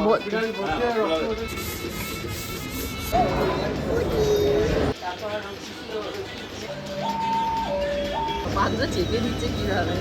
뭐- মাছটা চেপে দিচ্ছে কীভাবে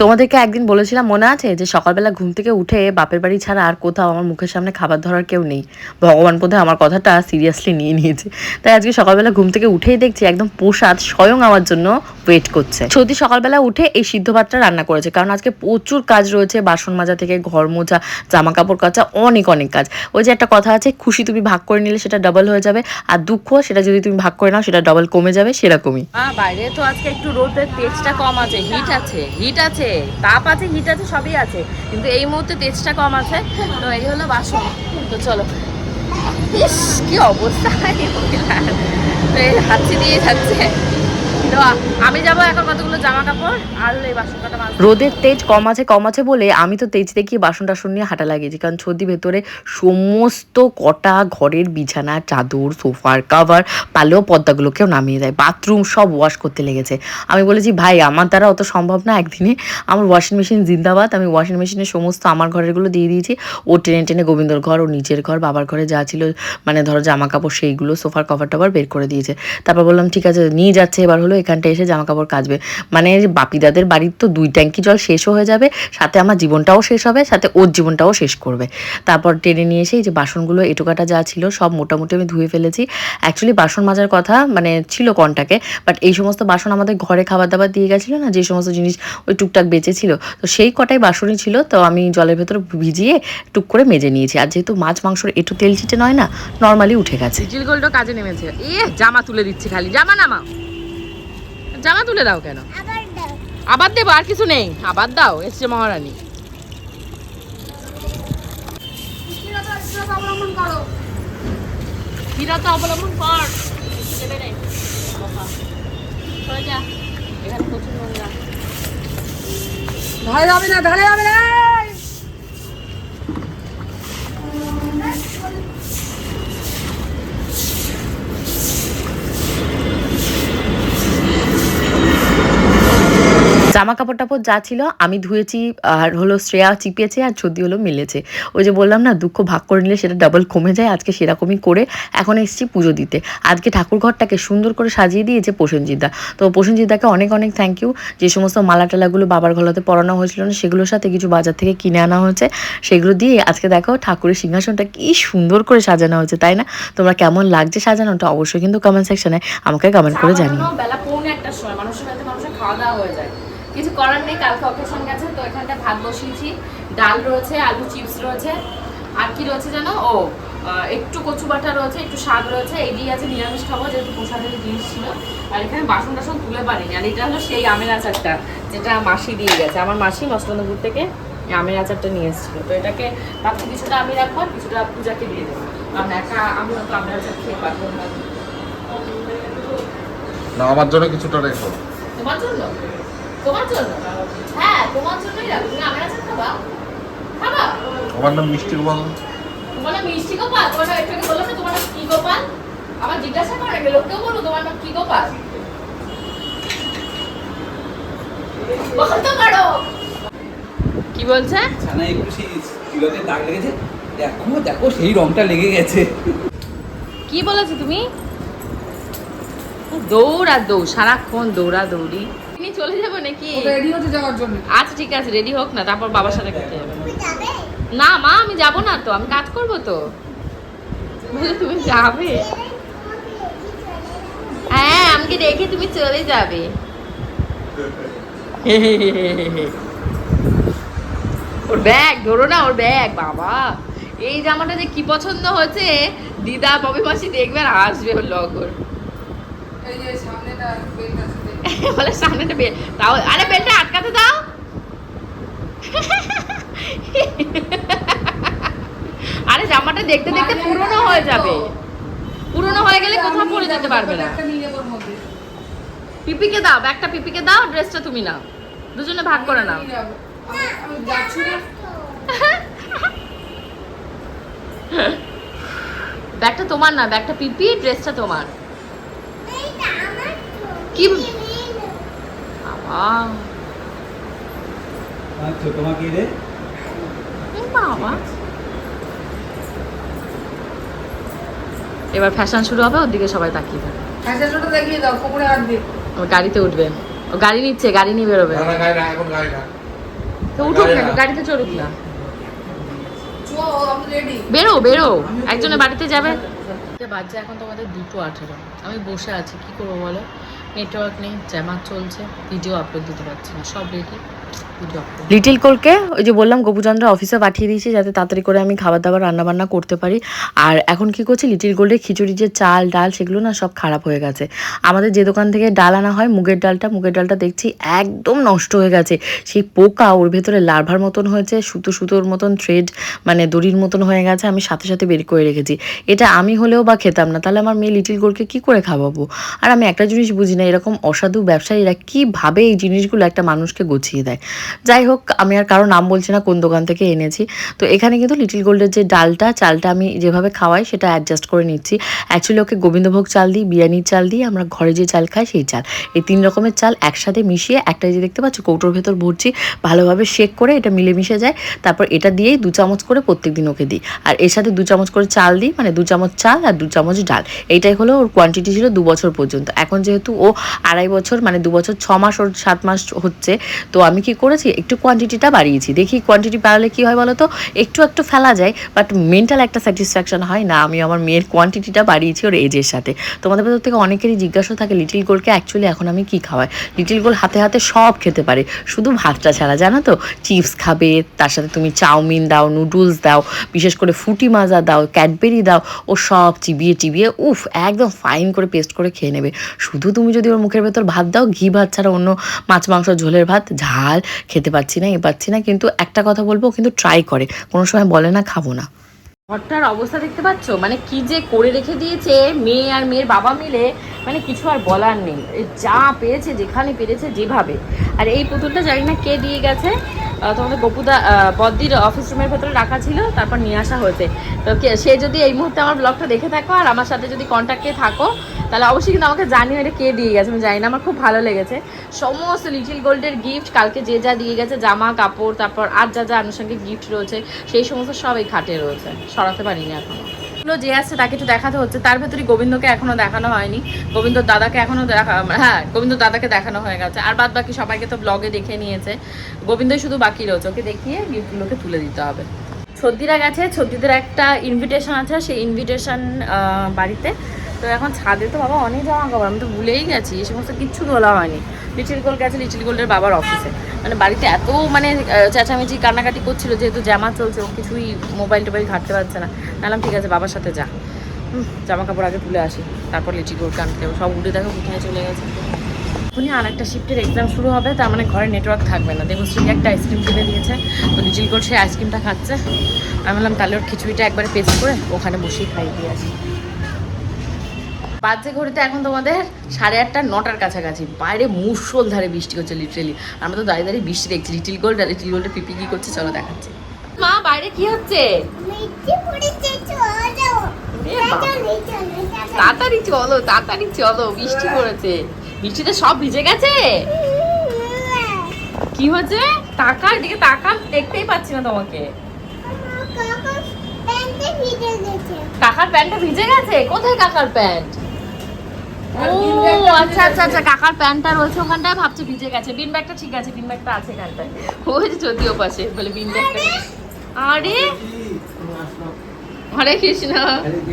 তোমাদেরকে একদিন বলেছিলাম, মনে আছে? যে সকালবেলা ঘুম থেকে উঠে বাপের বাড়ি ছাড়া আর কোথাও আমার মুখের সামনে খাবার ধরার কেউ নেই। ভগবান বোধহয় আমার কথাটা সিরিয়াসলি নিয়ে নিয়েছে। তাই আজকে সকালবেলা ঘুম থেকে উঠেই দেখছি একদম প্রসাদ স্বয়ং আমার জন্য ওয়েট করছে। সত্যি সকালবেলা উঠে এই সিদ্ধ ভাতটা রান্না করেছে। কারণ আজকে প্রচুর কাজ রয়েছে, বাসন মাজা থেকে ঘর মোছা জামা কাপড় কাচা, অনেক অনেক কাজ। ওই যে একটা কথা আছে, খুশি তুমি ভাগ করে নিলে সেটা ডাবল হয়ে যাবে, আর দুঃখ সেটা যদি তুমি ভাগ করে নাও, সেটা ডাবল কমে যাবে, সেরকমই। বাইরে তো আজকে একটু রোদের তেজটা কম আছে হিট আছে হিট আছে। তাপ আছে হিট আছে, সবই আছে। কিন্তু এই মুহূর্তে তেজটা কম আছে। তো এই হলো বাসন। তো চলো। ইস, কি অবস্থা এই হাঁচি দিয়ে যাচ্ছে। রোদের তেজ কম আছে কম আছে বলে আমি তো তেজ দেখিয়ে বাসন টাসন নিয়ে হাঁটা লাগিয়েছি, কারণ সর্দি ভেতরে সমস্ত কটা ঘরের বিছানা, চাদর, সোফার কাভার, পালেও পর্দাগুলোকেও নামিয়ে দেয়, বাথরুম সব ওয়াশ করতে লেগেছে। আমি বলেছি, ভাই, আমার দ্বারা অত সম্ভব না, একদিনে আমার ওয়াশিং মেশিন জিন্দাবাদ, আমি ওয়াশিং মেশিনে সমস্ত আমার ঘরেরগুলো দিয়ে দিয়েছি। ও টেনে টেনে গোবিন্দর ঘর, ও নিচের ঘর, বাবার ঘরে যা ছিল মানে ধরো জামা কাপড় সেইগুলো, সোফার কভার টভার বের করে দিয়েছে। তারপর বললাম, ঠিক আছে, নিয়ে যাচ্ছে। এবার হলো এখানটা এসে জামা কাপড় কাচবে। মানে বাপিদাদের বাড়ির তো দুই ট্যাঙ্কি জল শেষও হয়ে যাবে, সাথে আমার জীবনটাও শেষ হবে, সাথে ওর জীবনটাও শেষ করবে। তারপর টেনে নিয়ে এসে এই যে বাসনগুলো, এটোকাটা যা ছিল সব মোটামুটি আমি ধুয়ে ফেলেছি। অ্যাকচুয়ালি বাসন মাজার কথা মানে ছিল কন্টাকে বাট এই সমস্ত বাসন আমাদের ঘরে খাবার দাবার দিয়ে গেছিল না, যে সমস্ত জিনিস ওই টুকটাক বেঁচে ছিল তো সেই কটাই বাসনই ছিল, তো আমি জলের ভেতর ভিজিয়ে টুক করে মেজে নিয়েছি। আর যেহেতু মাছ মাংসর একটু তেল চিটে নয় না নর্মালি উঠে গেছে। জিল কাজে নেমেছে। এ জামা তুলে দিচ্ছে খালি, জামা নামা জামা তুলে দাও কেন? আবার দেবো আর কিছু নেই। আবার দাও এসছে মহারানী। স্থিরতা অবলম্বন কর। দেবে নেই সরে যা। এখানে প্রচুর নোংরা। ধারে যাবে না ধারে যাবে না। জামা কাপড় টাপড় যা ছিল আমি ধুয়েছি, আর হলো শ্রেয়া চিপিয়েছে আর ছদি হলো মিলেছে। ওই যে বললাম না, দুঃখ ভাগ করে নিলে সেটা ডাবল কমে যায়, আজকে সেরকমই করে এখন এসেছি পুজো দিতে। আজকে ঠাকুর ঘরটাকে সুন্দর করে সাজিয়ে দিয়েছে প্রসেনজিৎদা তো প্রসেনজিৎদাকে অনেক অনেক থ্যাংক ইউ যে সমস্ত মালা টালাগুলো বাবার গলাতে পরানো হয়েছিল না, সেগুলোর সাথে কিছু বাজার থেকে কিনে আনা হয়েছে। সেগুলো দিয়ে আজকে দেখো ঠাকুরের সিংহাসনটা কি সুন্দর করে সাজানো হয়েছে, তাই না? তোমরা কেমন লাগছে সাজানোটা অবশ্যই কিন্তু কমেন্ট সেকশনে আমাকে কমেন্ট করে জানিও। বেলা পৌনে একটা সময়, মানুষের বাড়িতে মানুষের খাওয়া দাওয়া হয়ে যায়। করার নেই কালকে অকেশন গেছে তো এখানটা ভাত বসিয়েছি। ডাল রয়েছে আলু চিপস রয়েছে। আর কি রয়েছে জানো? ও একটু কচু বাটা রয়েছে একটু শাক রয়েছে এই দিয়ে আছে নিরামিষ খাব যেহেতু প্রসাদের জিনিস ছিল। আর এখানে বাসন টাসন তুলে পারিনি আর এটা হলো সেই আমের আচারটা যেটা মাসি দিয়ে গেছে। আমার মাসি মসলানপুর থেকে আমের আচারটা নিয়ে এসেছিল। তো এটাকে ভাবছি কিছুটা আমি রাখব আর কিছুটা পূজাকে দিয়ে দেবো। কারণ একা আমি হয়তো আমের আচার খেয়ে পারব না। না আমার জন্য কিছুটা রেখো। তোমার জন্য? তোমার জন্য? হ্যাঁ তোমার জন্যই রাখো। তুমি আমের আচার খাবা? খাবা? আমার নাম মিষ্টি গোপাল। তোমার নাম মিষ্টি গোপাল? তোমার নাম একটু আগে বললাম না তোমার নাম কি গোপাল? আমার জিজ্ঞাসা করে গেল কেউ বলো তোমার নাম কি গোপাল? বলতে পারো। কি বলছে? ছানা একটু সেই চুলাতে দাগ লেগেছে। দেখো দেখো সেই রংটা লেগে গেছে। কি বলেছ তুমি? দৌড় আর দৌড় সারাক্ষণ দৌড়া দৌড়ি চলে যাব নাকি? রেডি হতে যাওয়ার জন্য। আচ্ছা ঠিক আছে রেডি হোক না তারপর বাবার সাথে করতে যাবে। না মা আমি যাব না তো আমি কাজ করব তো। বলে তুমি যাবে? হ্যাঁ আমাকে রেখে তুমি চলে যাবে। ওর ব্যাগ ধরো না ওর ব্যাগ বাবা। এই জামাটা যে কি পছন্দ হয়েছে দিদা ববি মাসি দেখবে আর আসবে ওর লগর এই যে সামনেটা বেল্ট আছে বলে সামনেটা বেল তাও আরে বেলটা আটকাতে দাও। আরে জামাটা দেখতে দেখতে পুরনো হয়ে যাবে। পুরনো হয়ে গেলে কোথাও পরে যেতে পারবে না। পিপিকে দাও ব্যাগটা পিপিকে দাও ড্রেসটা তুমি নাও। দুজনে ভাগ করে নাও। ব্যাগটা তোমার না ব্যাগটা পিপি ড্রেসটা তোমার। কি আচ্ছা তোমাকে রে বাবা। এবার ফ্যাশন শুরু হবে ওর দিকে সবাই তাকিয়ে থাকে। ফ্যাশনটা দেখিয়ে দাও ও গাড়িতে উঠবে। ও গাড়ি নিচ্ছে গাড়ি নিয়ে বেরোবে। না না গায়ে না এখন গায়ে না। তো উঠুক গাড়ি না। গাড়িতে চড়ুক না। চো আমি রেডি বেরো বেরো। একজনের বাড়িতে যাবে। বাচ্চা এখন তোমাদের দুটো আঠেরো। আমি বসে আছি কি করব বলো? নেটওয়ার্ক নেই জ্যামার চলছে ভিডিও আপলোড দিতে পারছি না সব রেডি লিটিল কোলকে ওই যে বললাম, গোপুচন্দ্র অফিসে পাঠিয়ে দিয়েছি যাতে তাড়াতাড়ি করে আমি খাবার দাবার রান্না বান্না করতে পারি। আর এখন কি করছি লিটিল গোল্ডের খিচুড়ি যে চাল, ডাল, সেগুলো না সব খারাপ হয়ে গেছে। আমাদের যে দোকান থেকে ডাল আনা হয়, মুগের ডালটা মুগের ডালটা দেখছি একদম নষ্ট হয়ে গেছে। সেই পোকা ওর ভেতরে লার্ভার মতন হয়েছে, সুতো সুতোর মতন থ্রেড মানে দড়ির মতন হয়ে গেছে, আমি সাথে সাথে বের করে রেখেছি। এটা আমি হলেও বা খেতাম না, তাহলে আমার মেয়ে লিটিল গোল্ডকে কি করে খাওয়াবো? আর আমি একটা জিনিস বুঝি না, এরকম অসাধু ব্যবসায়ীরা কীভাবে এই জিনিসগুলো একটা মানুষকে গুছিয়ে দেয়? যাই হোক, আমি আর কারও নাম বলছি না, কোন দোকান থেকে এনেছি। তো এখানে কিন্তু লিটিল গোল্ডের যে ডালটা, চালটা আমি যেভাবে খাওয়াই, সেটা অ্যাডজাস্ট করে নিচ্ছি। অ্যাকচুয়ালি ওকে গোবিন্দভোগ চাল দিই, বিরিয়ানির চাল দিই, আমরা ঘরে যে চাল খাই, সেই চাল। এই তিন রকমের চাল একসাথে মিশিয়ে, একটা যে দেখতে পাচ্ছ, কৌটোর ভেতর ভরছি, ভালোভাবে শেক করে এটা মিলেমিশে যায়। তারপর এটা দিয়েই দু চামচ করে প্রত্যেক দিন ওকে দিই। আর এর সাথে দু চামচ করে চাল দিই মানে দু চামচ চাল আর দু চামচ ডাল। এইটাই হলো ওর কোয়ান্টিটি ছিল দু বছর পর্যন্ত। এখন যেহেতু ও আড়াই বছর মানে দু বছর, ছ মাস ওর সাত মাস হচ্ছে, তো আমি কি করেছি? একটু কোয়ান্টিটিটা বাড়িয়েছি। দেখি কোয়ান্টিটি বাড়ালে কি হয় বলো তো একটু একটু ফেলা যায় বাট মেন্টাল একটা স্যাটিসফ্যাকশন হয় না, আমি আমার মেয়ের কোয়ান্টিটিটা বাড়িয়েছি ওর এজের সাথে। তোমাদের ভেতর থেকে অনেকেরই জিজ্ঞাসা থাকে লিটিল গোলকে অ্যাকচুয়ালি এখন আমি কি খাওয়াই? লিটিল গোল হাতে হাতে সব খেতে পারে। শুধু ভাতটা ছাড়া, জানো তো? চিপস খাবে, তার সাথে তুমি চাউমিন দাও নুডলস দাও, বিশেষ করে ফুটি মাজা দাও ক্যাডবেরি দাও, ও সব চিবিয়ে চিবিয়ে, উফ, একদম ফাইন করে পেস্ট করে খেয়ে নেবে। শুধু তুমি যদি ওর মুখের ভেতর ভাত দাও, ঘি ভাত ছাড়া অন্য মাছ, মাংস, ঝোলের ভাত, ঝাল খেতে পাচ্ছি না, এ পাচ্ছি না, কিন্তু একটা কথা বলব কিন্তু ট্রাই করে। কোনো সময় বলে না, খাব না। ঘরটার অবস্থা দেখতে পাচ্ছ? মানে কি যে করে রেখে দিয়েছে মেয়ে আর মেয়ের বাবা মিলে মানে কিছু আর বলার নেই। যা পেয়েছে, যেখানে পেরেছে, যেভাবে। আর এই পুতুলটা জানি না কে দিয়ে গেছে তোমাদের বপুদা বদ্দির অফিস রুমের ভেতরে রাখা ছিল, তারপর নিয়ে আসা হয়েছে। তো সে যদি এই মুহূর্তে আমার ব্লগটা দেখে থাকো আর আমার সাথে যদি কন্ট্যাক্টে থাকো, তাহলে অবশ্যই কিন্তু আমাকে জানিও এটা কে দিয়ে গেছে, আমি জানি না, আমার খুব ভালো লেগেছে। সমস্ত লিটিল গোল্ডের গিফট কালকে যে যা দিয়ে গেছে, জামা, কাপড়, তারপর আর যা যা আনুষঙ্গিক গিফট রয়েছে, সেই সমস্ত সব এই খাটে রয়েছে, সরাতে পারিনি এখনও। এগুলো যে আসছে তাকে একটু দেখাতে হচ্ছে। তার ভেতরে গোবিন্দকে এখনও দেখানো হয়নি। গোবিন্দর দাদাকে এখনও দেখা হ্যাঁ গোবিন্দ দাদাকে দেখানো হয়ে গেছে। আর বাদ বাকি সবাইকে তো ব্লগে দেখে নিয়েছে। গোবিন্দই শুধু বাকি রয়েছে। ওকে দেখিয়ে গিফটগুলোকে তুলে দিতে হবে। ছদ্দিরা গেছে। ছদ্দিদের একটা ইনভিটেশন আছে। সেই ইনভিটেশন বাড়িতে তো এখন ছাদে তো বাবা অনেক জামা কাপড়, আমি তো ভুলেই গেছি, এই সমস্ত কিচ্ছু তোলা হয়নি। লিটিল গোল্ড গেছে লিটিল গোল্ডের বাবার অফিসে মানে বাড়িতে এত মানে চেঁচামেচি, কান্নাকাটি করছিল, যেহেতু জামা চলছে, ও কিছুই মোবাইল টোবাইল ঘাটতে পারছে না। বললাম, ঠিক আছে, বাবার সাথে যা। জামা কাপড় আগে তুলে আসি, তারপর লিটিল গোল্ড যাব। সব উঠে দেখো কোথায় চলে গেছে। এখনই আর একটা শিফটের এক্সাম শুরু হবে, তার মানে ঘরে নেটওয়ার্ক থাকবে না। দেবশ্রীকে একটা আইসক্রিম কিনে দিয়েছে, তো লিটিল গোল্ড সেই আইসক্রিমটা খাচ্ছে। আমি বললাম, তাহলে ওর খিচুড়িটা একবারে পেস্ট করে ওখানে বসেই খাই দিয়ে আসি। বাজে ঘড়িতে এখন তোমাদের সাড়ে আটটা নটার কাছাকাছি। বাইরে মুসল ধারে বৃষ্টি হচ্ছে লিটারেলি আমরা তো দাঁড়িয়ে দাঁড়িয়ে বৃষ্টি দেখছি। লিটিল গোল্ড আর লিটিল গোল্ডের পিপি কি করছে চলো দেখাচ্ছি। মা বাইরে কি হচ্ছে? তাড়াতাড়ি চলো তাড়াতাড়ি চলো বৃষ্টি পড়েছে। বৃষ্টিতে সব ভিজে গেছে? কি হচ্ছে টাকা এদিকে টাকা দেখতেই পাচ্ছি না তোমাকে। কাকা প্যান্টে ভিজে গেছে। কাকার প্যান্টটা ভিজে গেছে? কোথায় কাকার প্যান্ট? ও আচ্ছা আচ্ছা আচ্ছা কাকার প্যান্টটা রয়েছে ওখানটায় ভাবছে ভিজে গেছে। বিন ব্যাগটা ঠিক আছে বিন ব্যাগটা আছে এখানটায়। ওই যে যদিও পাশে বলে বিন ব্যাগটা আরে! হরে কৃষ্ণ।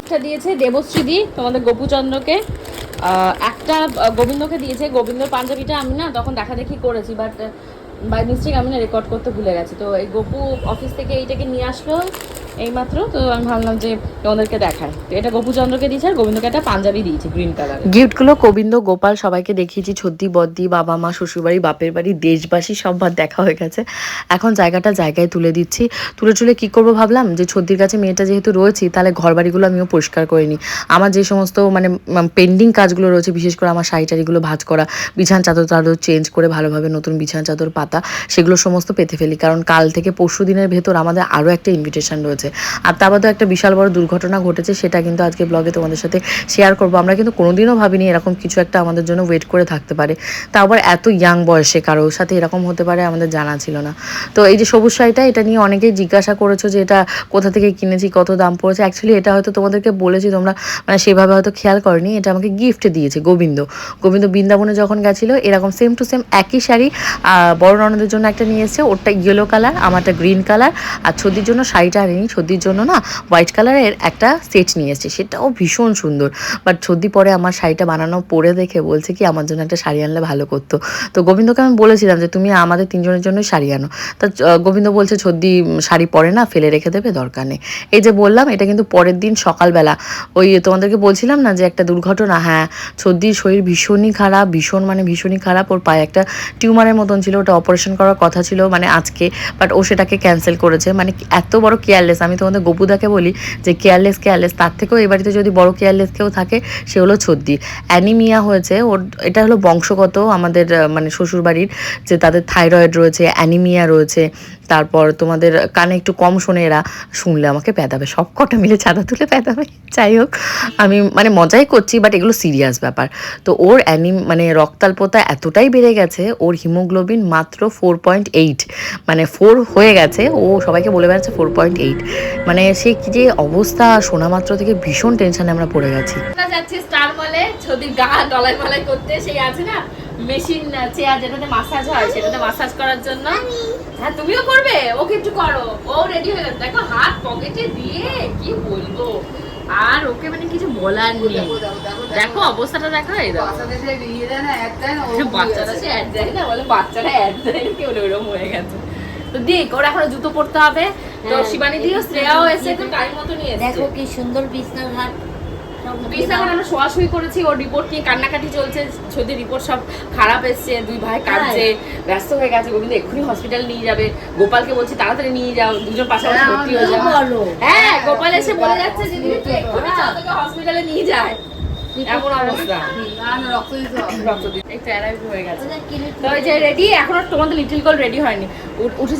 একটা দিয়েছে দেবশ্রী দি তোমাদের গোপুচন্দ্রকে। একটা গোবিন্দকে দিয়েছে গোবিন্দর পাঞ্জাবিটা আমি না তখন দেখা দেখি করেছি বাট বাই মিস্টেক আমি না রেকর্ড করতে ভুলে গেছি। তো এই গোপু অফিস থেকে এইটাকে নিয়ে আসলো এইমাত্র, তো আমি ভাবলাম যে তোমাদেরকে দেখায় তো এটা গোপুচন্দ্রকে দিয়েছে আর গোবিন্দকে একটা পাঞ্জাবি দিয়েছে গ্রিন কালারের গিফটগুলো গোবিন্দ গোপাল সবাইকে দেখিয়েছি ছদ্দি বদ্দি বাবা মা, শ্বশুরবাড়ি, বাপের বাড়ি, দেশবাসী সববার দেখা হয়ে গেছে। এখন জায়গাটা জায়গায় তুলে দিচ্ছি। তুলে তুলে কি করব ভাবলাম যে ছদ্দির কাছে মেয়েটা যেহেতু রয়েছি, তাহলে ঘর বাড়িগুলো আমিও পরিষ্কার করে নিই। আমার যে সমস্ত মানে পেন্ডিং কাজগুলো রয়েছে, বিশেষ করে আমার শাড়ি টাড়িগুলো ভাঁজ করা, বিছান চাদর টাদর চেঞ্জ করে ভালোভাবে নতুন বিছান চাদর, পাতা, সেগুলো সমস্ত পেতে ফেলি। কারণ কাল থেকে পরশু দিনের ভেতর আমাদের আরও একটা ইনভিটেশন রয়েছে। করেছে আর তা বাদেও একটা বিশাল বড় দুর্ঘটনা ঘটেছে, সেটা কিন্তু আজকে ব্লগে তোমাদের সাথে শেয়ার করব। আমরা কিন্তু কোনোদিনও ভাবিনি এরকম কিছু একটা আমাদের জন্য ওয়েট করে থাকতে পারে। তা আবার এত ইয়াং বয়সে কারোর সাথে এরকম হতে পারে আমাদের জানা ছিল না। তো এই যে সবুজ শাড়িটা, এটা নিয়ে অনেকেই জিজ্ঞাসা করেছ যে এটা কোথা থেকে কিনেছি, কত দাম পড়েছে? অ্যাকচুয়ালি এটা হয়তো তোমাদেরকে বলেছি তোমরা মানে সেভাবে হয়তো খেয়াল করনি, এটা আমাকে গিফট দিয়েছে গোবিন্দ। গোবিন্দ বৃন্দাবনে যখন গেছিল, এরকম সেম টু সেম একই শাড়ি বড় ননদের জন্য একটা নিয়েছে ওরটা ইয়েলো কালার আমারটা গ্রিন কালার আর ছদির জন্য শাড়িটা আনিনি। ছদির জন্য না হোয়াইট কালারের একটা সেট নিয়ে এসেছে। সেটাও ভীষণ সুন্দর। বাট ছদি পরে আমার শাড়িটা বানানো পরে দেখে বলছে কি, আমার জন্য একটা শাড়ি আনলে ভালো করতো। তো গোবিন্দকে আমি বলেছিলাম যে, তুমি আমাদের তিনজনের জন্যই শাড়ি আনো। তা গোবিন্দ বলছে ছদ্দি শাড়ি পরে না, ফেলে রেখে দেবে, দরকার নেই। এই যে বললাম, এটা কিন্তু পরের দিন সকালবেলা। ওই তোমাদেরকে বলছিলাম না যে, একটা দুর্ঘটনা হ্যাঁ ছদ্দির শরীর ভীষণই খারাপ, ভীষণ মানে ভীষণই খারাপ। ওর পায়ে একটা টিউমারের মতন ছিল, ওটা অপারেশন করার কথা ছিল মানে আজকে বাট ও সেটাকে ক্যান্সেল করেছে। মানে এত বড় কেয়ারলেস আমি তোমাদের গপুদাকে বলি যে কেয়ারলেস কেয়ারলেস তার থেকেও এ বাড়িতে যদি বড় কেয়ারলেস কেউ থাকে, সে হলো ছদ্দি। অ্যানিমিয়া হয়েছে, ওর, এটা হলো বংশগত আমাদের মানে শ্বশুরবাড়ির যে তাদের থাইরয়েড রয়েছে অ্যানিমিয়া রয়েছে তারপর তোমাদের কানে একটু কম শোনে এরা, শুনলে আমাকে পেদাবে। সব কটা মিলে ছাদা তুলে পেদাবে। যাই হোক, আমি মানে মজাই করছি বাট এগুলো সিরিয়াস ব্যাপার। তো ওর অ্যানি মানে রক্তাল্পতা এতটাই বেড়ে গেছে, ওর হিমোগ্লোবিন মাত্র ফোর পয়েন্ট এইট মানে ফোর হয়ে গেছে, ও সবাইকে বলে বেড়াচ্ছে ফোর পয়েন্ট এইট মানে সে কি যে অবস্থা, শোনা মাত্র থেকে ভীষণ টেনশনে আমরা পড়ে গেছি। যাচ্ছি স্টার মলে ছবির গা ডলাই মালাই করতে, সেই আছে না? মেশিন চেয়ার যেটাতে মাসাজ হয় সেটাতে মাসাজ করার জন্য। হ্যাঁ তুমিও করবে ওকে একটু করো। ও রেডি হয়ে গেছে। দেখো হাত পকেটে দিয়ে কি বলব? আর ওকে মানে কিছু বলার নেই। দেখো অবস্থাটা দেখো এই দেখো। বাচ্চারা সে অ্যাড দেয় না বলে বাচ্চারা অ্যাড দেয় কি বলে ওরকম হয়ে গেছে। তো দেখ ওর এখনও জুতো পরতে হবে। তো শিবানী দিও শ্রেয়াও এসে তো টাইম মতো নিয়ে দেখো কি সুন্দর বিছনার ঘাট পিস আমরা শোয়াশুই করেছি ওর রিপোর্ট নিয়ে কান্নাকাটি চলছে যদি রিপোর্ট সব খারাপ এসছে দুই ভাই কাঁদছে ব্যস্ত হয়ে গেছে গোবিন্দ এক্ষুনি হসপিটাল নিয়ে যাবে গোপালকে বলছি তাড়াতাড়ি নিয়ে যাও দুজন পাশাপাশি হ্যাঁ, ভর্তি হয়ে যাও। হ্যাঁ গোপাল এসে বলে যাচ্ছে যে এক্ষুনি তোকে হসপিটালে নিয়ে যায়। এমন অবস্থা। রক্ত দিতে একটু অ্যারাইভ হয়ে গেছে। তো যে রেডি এখনও তোমাদের লিটল গোল রেডি হয়নি। উঠে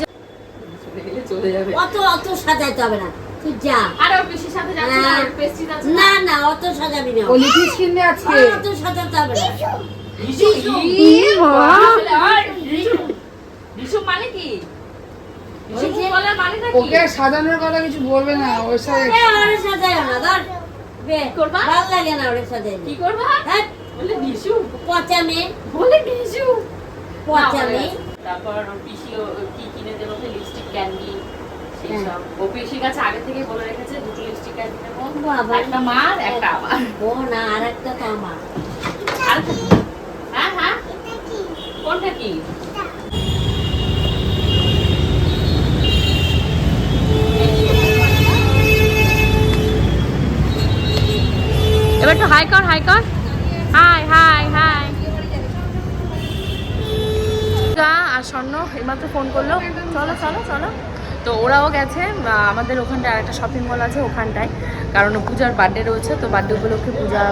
চলে যাবে অত অত সাজাইতে হবে না। তুই যা? আরে ওর সাথে যাচ্ছে না হ্যাঁ। পেস্ট্রি যাচ্ছে না। না অত সাজাবি না। ও লিটিস কিনবে আজকে। অত সাজাতে হবে না। রিশু ই বাবা রিশু রিশু মানে কি? রিশু ওই যে- বলার মানেটা কি? ওকে সাজানোর কথা কিছু বলবে না ওর সাথে ওরে সাজাইও না ধর। বে করবা? ভালো লাগে না ওরে কি করবা? হ্যাঁ বলে পচা মেয়ে বলে রিশু। পচা মেয়ে তারপর ওর পিসি কি কিনে দেবো লিপস্টিক ক্যান্ডি হ্যাঁ। ও পিসির কাছে আগে থেকে বলে রেখেছে দুটো লিপস্টিক ক্যান্ডি একটা মার একটা আমার। ও না আর একটা তো আমার। আর হ্যাঁ হ্যাঁ। কোনটা কি? এবার একটু হাই কর হাই কর। হাই হাই হাই আর স্বর্ণ এইমাত্র ফোন করল। চলো চলো চলো। তো ওরাও গেছে আমাদের ওখানটায় আরেকটা শপিং মল আছে ওখানটায় কারণ পূজার বার্থডে রয়েছে তো বার্থডে উপলক্ষে পূজা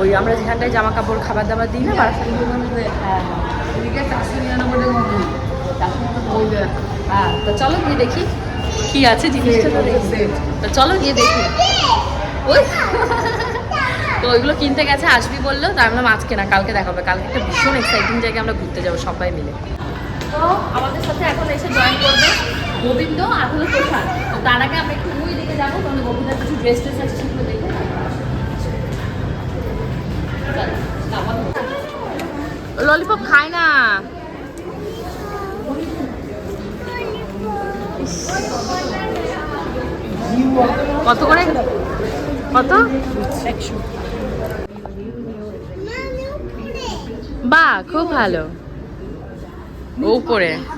ওই আমরা যেখানটায় জামা কাপড় খাবার দাবার দিই না হ্যাঁ হ্যাঁ দেখ হ্যাঁ তো চলো গিয়ে দেখি কি আছে জিনিসটা তো চলো গিয়ে দেখি। ওই তো ওইগুলো কিনতে গেছে আসবি বলল তাই আমরা আজকে না কালকে দেখাবে। কালকে একটা ভীষণ এক্সাইটিং জায়গায় আমরা ঘুরতে যাব সবাই মিলে। তো আমাদের সাথে এখন এসে জয়েন করবে। গোবিন্দ আর হলো তোষার। তার আগে আমরা একটু ওই দিকে যাব কারণ গোবিন্দের কিছু ড্রেস ট্রেস আছে সেগুলো দেখে ললিপপ খায় না। কত করে? কত? বাহ খুব ভালো। ও উপরে। যায়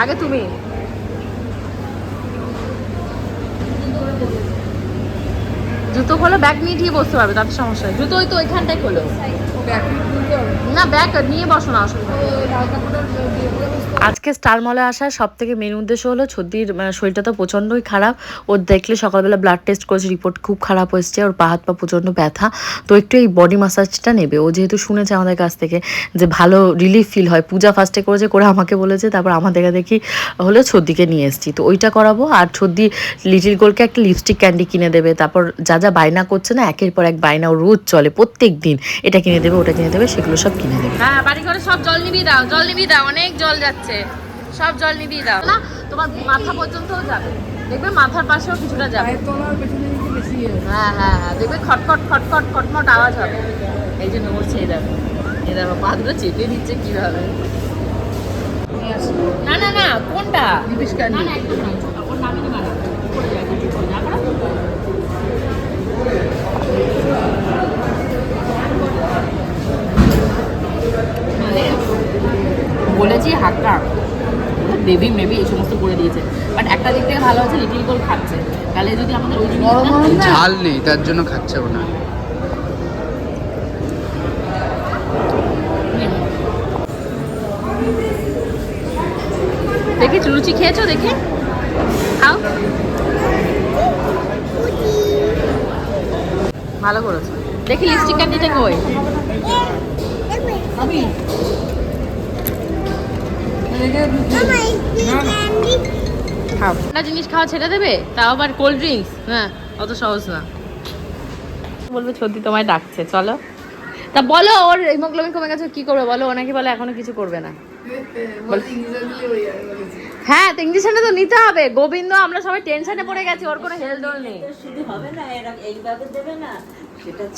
আগে তুমি। জুতো খোলো ব্যাগ নিয়ে ঠিক বসতে পারবে, তাতে সমস্যা জুতো ওই তো ওইখানটাই খোলো। আজকে স্টার মলে আসার সব থেকে মেন উদ্দেশ্য হলো ছদ্দির মানে শরীরটা তো প্রচণ্ডই খারাপ। ওর দেখলে সকালবেলা ব্লাড টেস্ট করেছে রিপোর্ট খুব খারাপ হয়েছে, ওর পা হাত পা প্রচণ্ড ব্যথা। তো একটু এই বডি মাসাজটা নেবে। ও যেহেতু শুনেছে আমাদের কাছ থেকে যে ভালো রিলিফ ফিল হয়, পূজা ফার্স্টে করেছে, করে আমাকে বলেছে, তারপর আমার দেখা হলো ছদ্দিকে নিয়ে এসেছি। তো ওইটা করাবো, আর ছদ্দি লিটিল গোলকে একটা লিপস্টিক ক্যান্ডি কিনে দেবে। তারপর যা যা বায়না করছে না, একের পর এক বায়না রোজ চলে প্রত্যেক দিন এটা কিনে দেবে। ওটা কিনে দেবে সেগুলো সব কিনে দেবে। হ্যাঁ বাড়ি ঘরে সব জল নিবি দাও জল নিবি দাও অনেক জল যাচ্ছে। সব জল নিবি দাও। না তোমার মাথা পর্যন্তও যাবে। দেখবে মাথার পাশেও কিছুটা যাবে। হয়। হ্যাঁ হ্যাঁ দেখবে খটখট খটখট খটমট আওয়াজ হবে। এই যে নড়ছে এই দেখো এই দেখো পা দুটো চেপে দিচ্ছে কীভাবে। না না না কোনটা। না না একদম না ছোট ওর নামই দিবা না পড়ে যায় কিছু পড়ে যায় করো। বলেছি হাক্কা বেবি মেবি এই সমস্ত করে দিয়েছে বাট একটা দিক থেকে ভালো আছে লিটিল গোল খাচ্ছে তাহলে যদি আমাদের ওই না ঝাল নেই তার জন্য খাচ্ছে ওনা দেখি লুচি খেয়েছো দেখি খাও ভালো করেছ দেখি লিপস্টিক ক্যান্ডিটা কই একটা জিনিস খাওয়া ছেড়ে দেবে তাও আবার কোল্ড ড্রিঙ্কস হ্যাঁ অত সহজ না। বলবে সত্যি তোমায় ডাকছে চলো। তা বলো ওর হিমোগ্লোবিন কমে গেছে কি করবে? বলো ওনাকে বলে এখনও কিছু করবে না। হয়ে। হ্যাঁ তো ইঞ্জেকশনটা তো নিতে হবে। গোবিন্দ আমরা সবাই টেনশনে পড়ে গেছি ওর কোনো হেলথ নেই। শুধু হবে না এরা এইভাবে দেবে না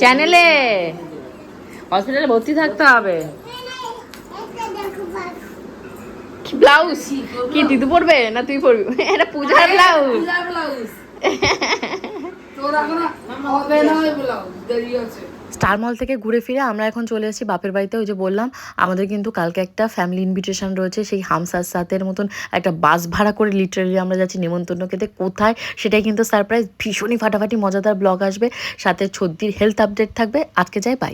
চ্যানেলে হসপিটালে ভর্তি থাকতে হবে একটা দেখো বাস কি ব্লাউজ? কি দিদু পরবে না তুই পরবি? এটা পূজার ব্লাউজ। স্টার মল থেকে ঘুরে ফিরে আমরা এখন চলে এসেছি বাপের বাড়িতে ওই যে বললাম আমাদের কিন্তু কালকে একটা ফ্যামিলি ইনভিটেশন রয়েছে সেই হামসার সাথের মতন একটা বাস ভাড়া করে লিটারালি আমরা যাচ্ছি নেমন্তন্ন খেতে। কোথায়? সেটাই কিন্তু সারপ্রাইজ ভীষণই ফাটাফাটি মজাদার ব্লগ আসবে সাথে ছদ্দির হেলথ আপডেট থাকবে। আজকে যাই বাই